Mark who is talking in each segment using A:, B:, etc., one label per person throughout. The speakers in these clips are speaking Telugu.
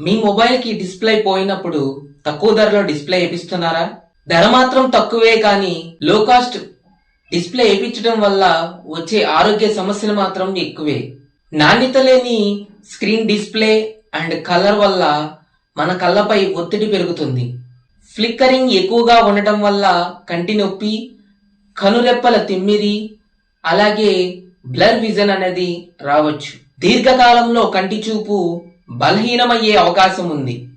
A: మీ మొబైల్కి డిస్ప్లే పోయినప్పుడు తక్కువ ధరలో డిస్ప్లే వేపిస్తున్నారా? ధర మాత్రం తక్కువే కానీ లో కాస్ట్ డిస్ప్లే వేయించడం వల్ల వచ్చే ఆరోగ్య సమస్యలు మాత్రం ఎక్కువే. నాణ్యత లేని స్క్రీన్ డిస్ప్లే అండ్ కలర్ వల్ల మన కళ్ళపై ఒత్తిడి పెరుగుతుంది. ఫ్లిక్కరింగ్ ఎక్కువగా ఉండటం వల్ల కంటి నొప్పి కనురెప్పల తిమ్మిరి అలాగే బ్లర్ విజన్ అనేది రావచ్చు. దీర్ఘకాలంలో కంటి చూపు బలహీనమయ్యే అవకాశం ఉంది.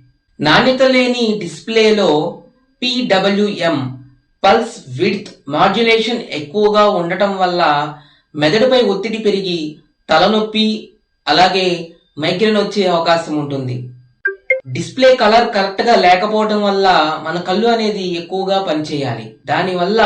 A: నాణ్యత లేని డిస్ప్లేలో పిడబ్ల్యూఎం పల్స్ విడ్త్ మాడ్యులేషన్ ఎక్కువగా ఉండటం వల్ల మెదడుపై ఒత్తిడి పెరిగి తలనొప్పి అలాగే మైగ్రేన్ వచ్చే అవకాశం ఉంటుంది. డిస్ప్లే కలర్ కరెక్ట్గా లేకపోవడం వల్ల మన కళ్ళు అనేది ఎక్కువగా పనిచేయాలి. దానివల్ల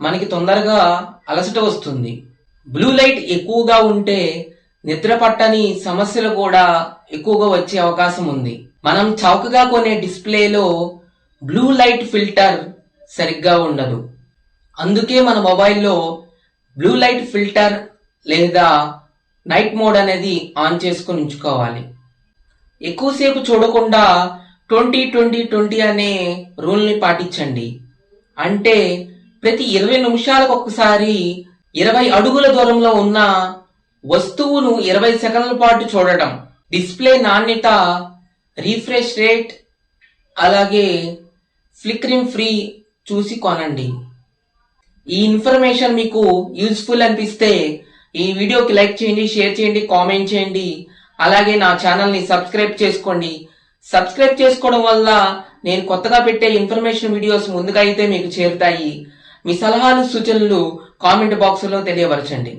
A: మనకి తొందరగా అలసట వస్తుంది. బ్లూ లైట్ ఎక్కువగా ఉంటే నిద్ర పట్టని సమస్యలు కూడా ఎక్కువగా వచ్చే అవకాశం ఉంది. మనం చౌకగా కొనే డిస్ప్లేలో బ్లూ లైట్ ఫిల్టర్ సరిగ్గా ఉండదు. అందుకే మన మొబైల్లో బ్లూ లైట్ ఫిల్టర్ లేదా నైట్ మోడ్ అనేది ఆన్ చేసుకుని ఉంచుకోవాలి. ఎక్కువసేపు చూడకుండా ట్వంటీ ట్వంటీ ట్వంటీ అనే రూల్ని పాటించండి. అంటే ప్రతి ఇరవై నిమిషాలకు ఒకసారి ఇరవై అడుగుల దూరంలో ఉన్న వస్తువును ఇరవై సెకండ్ల పాటు చూడటం. డిస్ప్లే నాణ్యత రీఫ్రెష్ రేట్ అలాగే ఫ్లికరింగ్ ఫ్రీ చూసి కొనండి. ఈ ఇన్ఫర్మేషన్ మీకు యూస్ఫుల్ అనిపిస్తే ఈ వీడియోకి లైక్ చేయండి షేర్ చేయండి కామెంట్ చేయండి. అలాగే నా ఛానల్ని సబ్స్క్రైబ్ చేసుకోండి. సబ్స్క్రైబ్ చేసుకోవడం వల్ల నేను కొత్తగా పెట్టే ఇన్ఫర్మేషన్ వీడియోస్ ముందుగా అయితే మీకు చేరుతాయి. మీ సలహాలు సూచనలు కామెంట్ బాక్స్లో తెలియపరచండి.